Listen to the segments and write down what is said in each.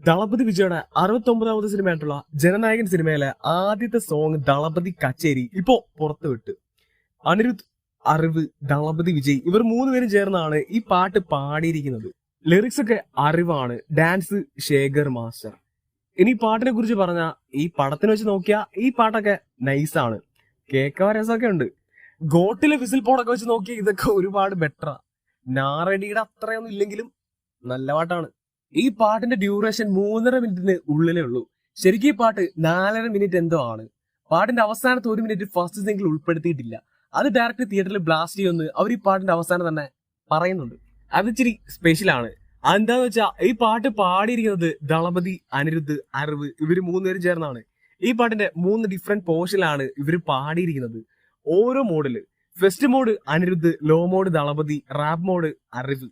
ദളപതി വിജയുടെ അറുപത്തി ഒമ്പതാമത് സിനിമയായിട്ടുള്ള ജനനായകൻ സിനിമയിലെ ആദ്യത്തെ സോങ് ദളപതി കച്ചേരി ഇപ്പോ പുറത്തു പുറത്തുവിട്ട്. അനിരുദ്ധ് അറിവ് ദളപതി വിജയ് ഇവർ മൂന്നുപേരും ചേർന്നാണ് ഈ പാട്ട് പാടിയിരിക്കുന്നത്. ലിറിക്സ് ഒക്കെ അറിവാണ്. Dance Sekhar master. ഇനി പാട്ടിനെ കുറിച്ച് പറഞ്ഞ ഈ പടത്തിനെ വെച്ച് നോക്കിയാൽ ഈ പാട്ടൊക്കെ നൈസാണ് കേൾക്കാൻ രസമൊക്കെ ഉണ്ട്. ഗോട്ടിലെ വിസിൽ പോടൊക്കെ വെച്ച് നോക്കിയാൽ ഇതൊക്കെ ഒരുപാട് ബെറ്ററാ നാറടിയുടെ അത്രയൊന്നും ഇല്ലെങ്കിലും നല്ല പാട്ടാണ്. ഈ പാട്ടിന്റെ ഡ്യൂറേഷൻ മൂന്നര മിനിറ്റിന് ഉള്ളിലേ ഉള്ളൂ. ശരിക്കും ഈ പാട്ട് നാലര മിനിറ്റ് എന്തോ ആണ്. പാട്ടിന്റെ അവസാനത്തെ ഒരു മിനിറ്റ് ഫസ്റ്റ് സിംഗിൾ ഉൾപ്പെടുത്തിയിട്ടില്ല. അത് ഡയറക്റ്റ് തിയേറ്ററിൽ ബ്ലാസ്റ്റ് ചെയ്യുമെന്ന് അവർ ഈ പാട്ടിന്റെ അവസാനം തന്നെ പറയുന്നുണ്ട്. അത് ഇച്ചിരി സ്പെഷ്യലാണ് എന്താന്ന് വെച്ചാൽ ഈ പാട്ട് പാടിയിരിക്കുന്നത് ദളപതി അനിരുദ്ധ് അറിവ് ഇവർ മൂന്നുപേരും ചേർന്നാണ്. ഈ പാട്ടിന്റെ മൂന്ന് ഡിഫറെന്റ് പോർഷനിലാണ് ഇവർ പാടിയിരിക്കുന്നത്. ഓരോ മോഡിൽ first mode Anirudh low mode Thalapathy rap mode Arivu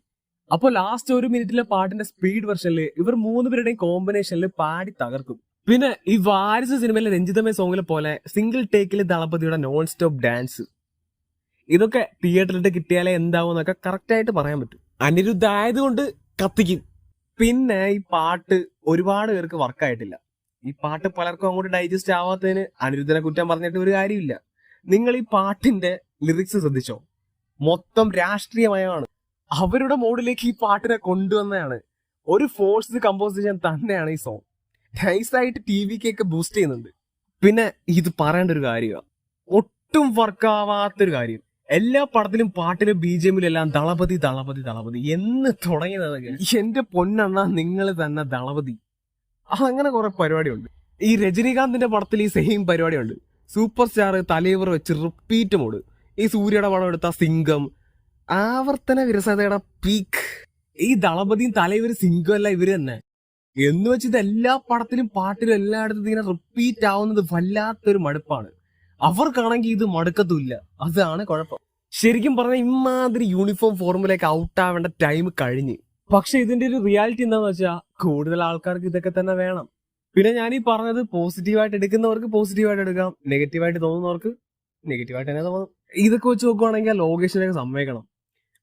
അപ്പൊ ലാസ്റ്റ് ഒരു മിനിറ്റിലെ പാട്ടിന്റെ സ്പീഡ് വെർഷനിൽ ഇവർ മൂന്ന് പേരുടെയും കോമ്പിനേഷനിൽ പാടി തകർക്കും. പിന്നെ ഈ വാരിസ് സിനിമയിലെ രഞ്ജിതമേ സോങ്ങിലെ പോലെ സിംഗിൾ ടേക്കിൽ ദളപതിയുടെ നോൺ സ്റ്റോപ്പ് ഡാൻസ് ഇതൊക്കെ തിയേറ്ററിലിട്ട് കിട്ടിയാലേ എന്താവും എന്നൊക്കെ കറക്റ്റ് ആയിട്ട് പറയാൻ പറ്റും. അനിരുദ്ധ ആയതുകൊണ്ട് കത്തിക്കും. പിന്നെ ഈ പാട്ട് ഒരുപാട് പേർക്ക് വർക്കായിട്ടില്ല ഈ പാട്ട് പലർക്കും അങ്ങോട്ട് ഡൈജസ്റ്റ് ആവാത്തതിന് അനിരുദ്ധനെ കുറ്റം പറഞ്ഞിട്ട് ഒരു കാര്യമില്ല. നിങ്ങൾ ഈ പാട്ടിന്റെ ലിറിക്സ് ശ്രദ്ധിച്ചോ? മൊത്തം രാഷ്ട്രീയമയമാണ് അവരുടെ മോഡിലേക്ക് ഈ പാട്ടിനെ കൊണ്ടുവന്നതാണ്. ഒരു ഫോഴ്സ് കമ്പോസിഷൻ തന്നെയാണ് ഈ സോങ് നൈസായിട്ട് ടി വിക്കൊക്കെ ബൂസ്റ്റ് ചെയ്യുന്നുണ്ട്. പിന്നെ ഇത് പറയേണ്ട ഒരു കാര്യമാണ് ഒട്ടും വർക്കാവാത്തൊരു കാര്യം. എല്ലാ പടത്തിലും പാട്ടിലും ബി ജെ എല്ലാം ദളപതി ദളപതി ദളപതി. എന്ന് തുടങ്ങിയത് എന്റെ പൊന്നണ്ണ നിങ്ങൾ തന്നെ ദളപതി. അങ്ങനെ കുറെ പരിപാടിയുണ്ട്. ഈ രജനീകാന്തിന്റെ പടത്തിൽ ഈ സെയിം പരിപാടിയുണ്ട്. സൂപ്പർ സ്റ്റാർ തലൈവർ വെച്ച് റിപ്പീറ്റ് മോഡ് ഈ സൂര്യയുടെ പടം എടുത്ത സിംഗം ആവർത്തന വിരസതയുടെ പീക്ക് ഈ ദളപതിയും തലൈവരും സിംഗം അല്ല ഇവർ തന്നെ. എന്ന് വെച്ച് ഇത് എല്ലാ പടത്തിലും പാട്ടിലും എല്ലായിടത്തും ഇങ്ങനെ റിപ്പീറ്റ് ആവുന്നത് വല്ലാത്തൊരു മടുപ്പാണ്. അവർക്കാണെങ്കിൽ ഇത് മടുക്കത്തുമില്ല. അതാണ് കുഴപ്പം. ശരിക്കും പറഞ്ഞാൽ ഇമാതിരി യൂണിഫോം ഫോർമുലയൊക്കെ ഔട്ട് ആവേണ്ട ടൈം കഴിഞ്ഞ്. പക്ഷെ ഇതിന്റെ ഒരു റിയാലിറ്റി എന്താന്ന് വെച്ചാൽ കൂടുതൽ ആൾക്കാർക്ക് ഇതൊക്കെ തന്നെ വേണം. പിന്നെ ഞാൻ ഈ പറഞ്ഞത് പോസിറ്റീവായിട്ട് എടുക്കുന്നവർക്ക് പോസിറ്റീവായിട്ട് എടുക്കാം. നെഗറ്റീവായിട്ട് തോന്നുന്നവർക്ക് നെഗറ്റീവായിട്ട് തന്നെ തോന്നും. ഇതൊക്കെ വെച്ച് നോക്കുവാണെങ്കിൽ ആ ലോകേഷനൊക്കെ സമ്മതിക്കണം.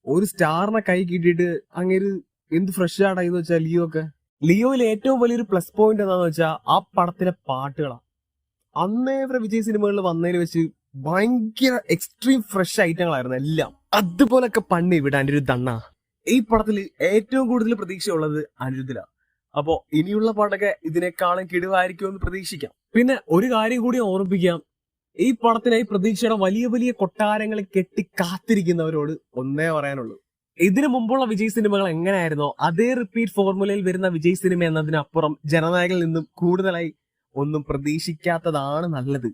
ഒരു സ്റ്റാറിനെ കൈ കിട്ടിയിട്ട് അങ്ങേര് എന്ത് ഫ്രഷ് ആടാ എന്ന് വെച്ചാൽ ലിയോ ഒക്കെ ലിയോയിൽ ഏറ്റവും വലിയൊരു പ്ലസ് പോയിന്റ് എന്താന്ന് വെച്ചാൽ ആ പടത്തിലെ പാട്ടുകളാണ് അന്നേ ഇവരെ വിജയ് സിനിമകളിൽ വന്നതിൽ വെച്ച് ഭയങ്കര എക്സ്ട്രീം ഫ്രഷ് ഐറ്റങ്ങളായിരുന്നു എല്ലാം. അതുപോലൊക്കെ പണ്ട് ഇവിടെ അനിരുദ്ധ അണ്ണ. ഈ പടത്തിൽ ഏറ്റവും കൂടുതൽ പ്രതീക്ഷയുള്ളത് അനിരുദ്ധിലാണ് അപ്പോ ഇനിയുള്ള പാട്ടൊക്കെ ഇതിനേക്കാളും കിടുവായിരിക്കുമെന്ന് പ്രതീക്ഷിക്കാം. പിന്നെ ഒരു കാര്യം കൂടി ഓർമ്മിപ്പിക്കാം. ഈ പടത്തിനായി പ്രതീക്ഷയുടെ വലിയ വലിയ കൊട്ടാരങ്ങൾ കെട്ടി കാത്തിരിക്കുന്നവരോട് ഒന്നേ പറയാനുള്ളൂ. ഇതിനു മുമ്പുള്ള വിജയ് സിനിമകൾ എങ്ങനെയായിരുന്നോ അതേ റിപ്പീറ്റ് ഫോർമുലയിൽ വരുന്ന വിജയ് സിനിമ എന്നതിനപ്പുറം ജനനായകനിൽ നിന്നും കൂടുതലായി ഒന്നും പ്രതീക്ഷിക്കാത്തതാണ് നല്ലത്.